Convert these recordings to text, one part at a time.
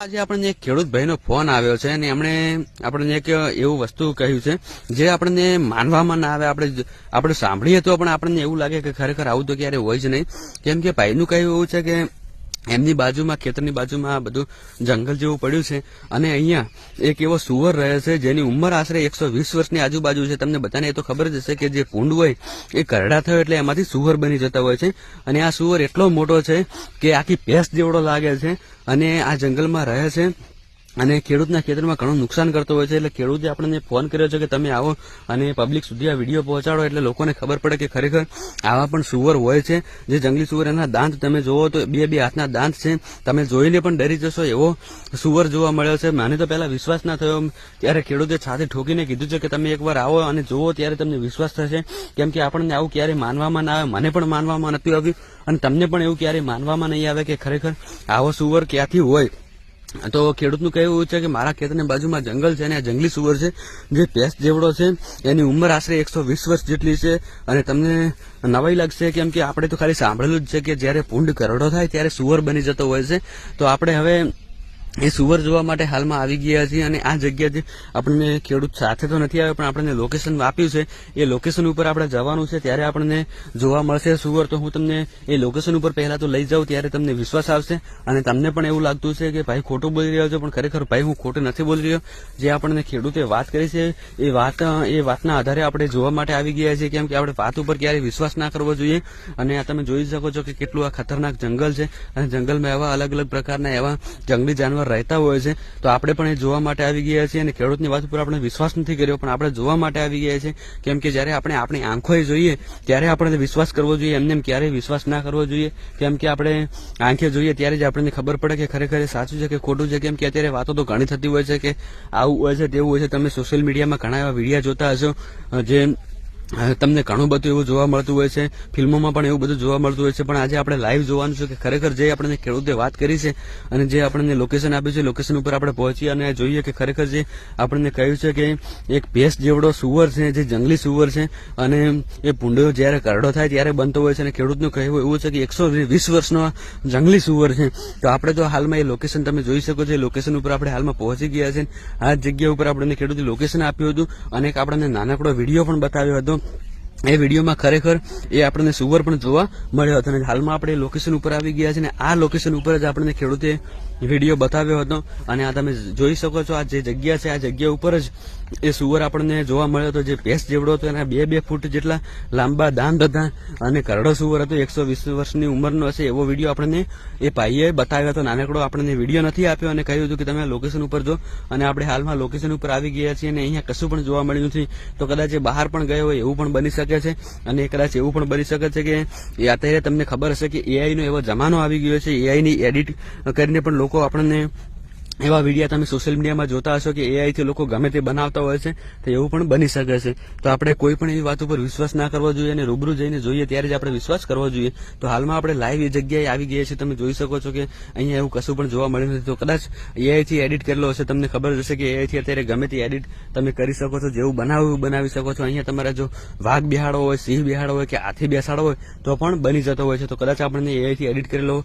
આજે આપણને એક ખેડૂત ભાઈનો ફોન આવ્યો છે અને એમણે આપણને એક એવું વસ્તુ કહ્યું છે, જે આપણને માનવામાં ના આવે. આપણે આપણે સાંભળીએ તો પણ આપણને એવું લાગે કે ખરેખર આવું તો ક્યારે હોય જ નહીં. કેમ કે ભાઈનું કહેવું એવું છે કે એમની બાજુમાં, ખેતરની બાજુમાં આ બધું જંગલ જેવું પડ્યું છે. અને અહીંયા એક એવો સુવર રહે છે, જેની ઉંમર આશરે એકસો વીસ વર્ષની આજુબાજુ છે. તમને બધાને એ તો ખબર જ હશે કે જે પૂંડ હોય એ કરડા થયો એટલે એમાંથી સુવર બની જતા હોય છે. અને આ સુવર એટલો મોટો છે કે આખી ભેંસ જેવડો લાગે છે. અને આ જંગલમાં રહે છે. અને ખેડૂતના ખેતરમાં ઘણું નુકસાન કરતો હોય છે, એટલે ખેડૂતે આપણને ફોન કર્યો છે કે તમે આવો અને પબ્લિક સુધી આ વીડિયો પહોંચાડો, એટલે લોકોને ખબર પડે કે ખરેખર આવા પણ સુવર હોય છે. જે જંગલી સુવર એના દાંત તમે જોવો તો બે બે હાથના દાંત છે. તમે જોઈને પણ ડરી જશો એવો સુવર જોવા મળ્યો છે. મને તો પહેલા વિશ્વાસ ના થયો ત્યારે ખેડૂતે છાતી ઠોકીને કીધું છે કે તમે એકવાર આવો અને જુઓ ત્યારે તમને વિશ્વાસ થશે. કેમ કે આપણને આવું ક્યારે માનવામાં ના આવે. મને પણ માનવામાં નથી આવ્યું અને તમને પણ એવું ક્યારે માનવામાં નહીં આવે કે ખરેખર આવો સુવર ક્યાંથી હોય. તો ખેડૂતનું કહેવું છે કે મારા ખેતરની બાજુમાં જંગલ છે અને આ જંગલી સુવર છે, જે પેસ્ટ જેવડો છે, એની ઉંમર આશરે એકસો વીસ વર્ષ જેટલી છે અને તમને નવાઈ લાગશે કેમ કે આપણે તો ખાલી સાંભળેલું જ છે કે જ્યારે પૂંડ કરડો થાય ત્યારે સુવર બની જતો હોય છે. તો આપણે હવે એ સુવર જોવા માટે હાલમાં આવી ગયા છીએ અને આ જગ્યાથી આપણને ખેડૂત સાથે તો નથી આવ્યો, પણ આપણને લોકેશન આપ્યું છે. એ લોકેશન ઉપર આપણે જવાનું છે, ત્યારે આપણને જોવા મળશે સુવર. તો હું તમને એ લોકેશન ઉપર પહેલા તો લઈ જાઉં, ત્યારે તમને વિશ્વાસ આવશે. અને તમને પણ એવું લાગતું છે કે ભાઈ ખોટું બોલી રહ્યો છે, પણ ખરેખર ભાઈ હું ખોટું નથી બોલી રહ્યો. જે આપણને ખેડૂતે વાત કરી છે, એ વાત, એ વાતના આધારે આપણે જોવા માટે આવી ગયા છીએ, કેમ કે આપણે વાત ઉપર ક્યારેય વિશ્વાસ ના કરવો જોઈએ. અને તમે જોઈ શકો છો કે કેટલું આ ખતરનાક જંગલ છે. અને જંગલમાં એવા અલગ અલગ પ્રકારના એવા જંગલી જાનવર રહેતા હોય છે, તો આપણે પણ એ જોવા માટે આવી ગયા છીએ અને ખેડૂતની વાત ઉપર આપણે વિશ્વાસ નથી કર્યો, પણ આપણે જોવા માટે આવી ગયા છીએ. કેમ કે જ્યારે આપણે આપણી આંખોએ જોઈએ, ત્યારે આપણે વિશ્વાસ કરવો જોઈએ, એમને એમ ક્યારેય વિશ્વાસ ના કરવો જોઈએ. કેમ કે આપણે આંખે જોઈએ, ત્યારે જ આપણને ખબર પડે કે ખરેખર સાચું છે કે ખોટું છે. કેમ કે અત્યારે વાતો તો ઘણી થતી હોય છે કે આવું હોય છે, તેવું હોય છે. તમે સોશિયલ મીડિયામાં ઘણા એવા વિડીયા જોતા હશો જે તમને ઘણું બધું એવું જોવા મળતું હોય છે. ફિલ્મોમાં પણ એવું બધું જોવા મળતું હોય છે. પણ આજે આપણે લાઈવ જોવાનું છે કે ખરેખર જે આપણને ખેડૂતે વાત કરી છે અને જે આપણને લોકેશન આપ્યું છે લોકેશન ઉપર આપણે પહોંચીએ અને જોઈએ કે ખરેખર જે આપણને કહ્યું છે કે એક ભેંસ જેવડો સુવર છે, જે જંગલી સુવર છે અને એ ભૂંડો જ્યારે કરડો થાય ત્યારે બનતો હોય છે અને ખેડૂતનું કહેવું એવું છે કે એકસો વીસ વર્ષનો જંગલી સુવર છે. તો આપણે તો હાલમાં એ લોકેશન તમે જોઈ શકો છો. લોકેશન ઉપર આપણે હાલમાં પહોંચી ગયા છે. આ જગ્યા ઉપર આપણને ખેડૂતે લોકેશન આપ્યું હતું અને એક આપણને નાનકડો વીડિયો પણ બતાવ્યો હતો. Selam. એ વિડીયોમાં ખરેખર એ આપણને સુવર પણ જોવા મળ્યો હતો અને હાલમાં આપણે લોકેશન ઉપર આવી ગયા છે અને આ લોકેશન ઉપર જ આપણને ખેડૂતે વીડિયો બતાવ્યો હતો અને આ તમે જોઈ શકો છો આ જે જગ્યા છે, આ જગ્યા ઉપર જ એ સુવર આપણને જોવા મળ્યો હતો, જે ભેંસ જેવડો હતો એના બે બે ફૂટ જેટલા લાંબા દાંત હતા અને કરડો સુવર હતો, એકસો વીસ વર્ષની ઉંમરનો હશે એવો વીડિયો આપણને એ ભાઈએ બતાવ્યો હતો. નાનકડો આપણને વીડિયો નથી આપ્યો અને કહ્યું હતું કે તમે લોકેશન ઉપર જો અને આપણે હાલમાં લોકેશન ઉપર આવી ગયા છીએ અને અહીંયા કશું પણ જોવા મળ્યું નથી. તો કદાચ એ બહાર પણ ગયો હોય એવું પણ બની શકે છે અને કદાચ એવું પણ બની શકે છે કે એ અત્યારે તમને ખબર હશે કે એઆઈનો એવો જમાનો આવી ગયો છે. એઆઈની એડિટ કરીને પણ લોકો આપણને એવા વિડીયા તમે સોશિયલ મીડિયામાં જોતા હશો કે એઆઈથી લોકો ગમે તે બનાવતા હોય છે, તો એવું પણ બની શકે છે. તો આપણે કોઈ પણ એવી વાત ઉપર વિશ્વાસ ના કરવો જોઈએ અને રૂબરૂ જઈને જોઈએ ત્યારે જ આપણે વિશ્વાસ કરવો જોઈએ. તો હાલમાં આપણે લાઈવ એ જગ્યાએ આવી ગયા છીએ. તમે જોઈ શકો છો કે અહીંયા એવું કશું પણ જોવા મળ્યું નથી. તો કદાચ એઆઈથી એડિટ કરેલો હશે. તમને ખબર હશે કે એઆઈથી અત્યારે ગમે તે એડિટ તમે કરી શકો છો. જેવું બનાવ્યું બનાવી શકો છો. અહીંયા તમારા જો વાઘ બિહાડો હોય, સિંહ બિહાડો હોય કે હાથી બેસાડો હોય, તો પણ બની જતો હોય છે. તો કદાચ આપણને એઆઈથી એડિટ કરેલો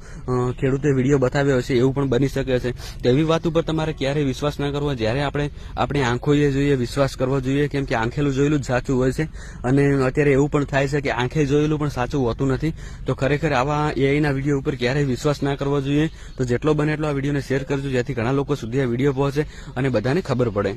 ખેડૂતે વીડિયો બતાવ્યો હશે, એવું પણ બની શકે છે. તો એવી વાત ઉપર તમારે ક્યારેય વિશ્વાસ ના કરવો, જ્યારે આપણે આપણી આંખોએ જોઈએ વિશ્વાસ કરવો જોઈએ, કેમ કે આંખેલું જોયેલું જ સાચું હોય છે. અને અત્યારે એવું પણ થાય છે કે આંખે જોયેલું પણ સાચું હોતું નથી. તો ખરેખર આવા એઆઈના વીડિયો ઉપર ક્યારેય વિશ્વાસ ના કરવો જોઈએ. તો જેટલો બને એટલો આ વિડીયોને શેર કરજો, જેથી ઘણા લોકો સુધી આ વીડિયો પહોંચે અને બધાને ખબર પડે.